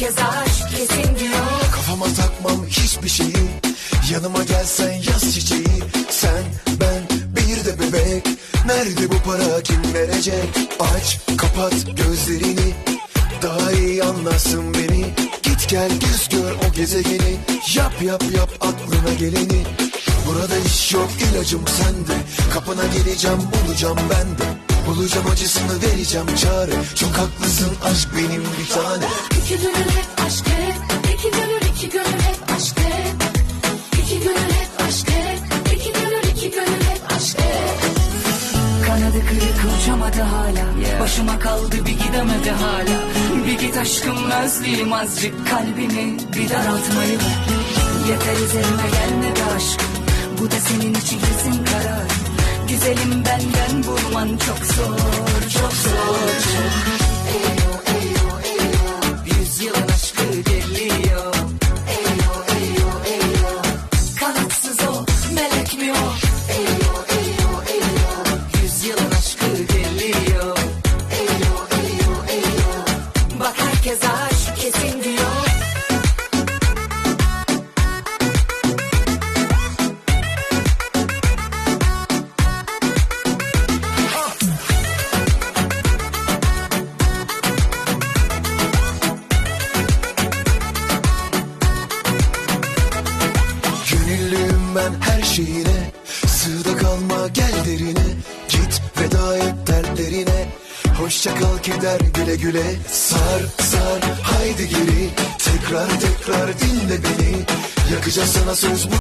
herkes aşk kesin diyor Kafama takmam hiçbir şeyi. Yanıma gelsen yaz çiçeği. Sen ben bir de bebek. Nerede bu para kim verecek? Aç kapat gözlerini. Daha iyi anlasın beni. Git gel göz gör o gezegeni. Yap yap yap aklına geleni. Burada iş yok ilacım sende. Kapına geleceğim bulacağım ben de Bulacağım acısını vereceğim çare. Çok haklısın aşk benim bir tane. İki gönül hep aşk hep. İki gönül iki gönül hep aşk hep. İki gönül hep aşk hep. İki gönül iki gönül hep aşk hep. Kanadı kırık uçamadı hala. Başıma kaldı bir gidemedi hala. Bir git aşkım özleyeyim azıcık Kalbimi. Bir daraltmayı. Ver Yeter üzerime gelme be aşkım. Bu da senin için kesin bulman çok zor Çok zor. Çok Yüzyılın aşkı geliyor. Kanatsız o melek mi o ben her şeyine. Sığda kalma gel derine. Git veda et dertlerine. Hoşça kal keder güle güle. Sar sar haydi geri. Tekrar tekrar dinle beni. Yakacağız sana söz bu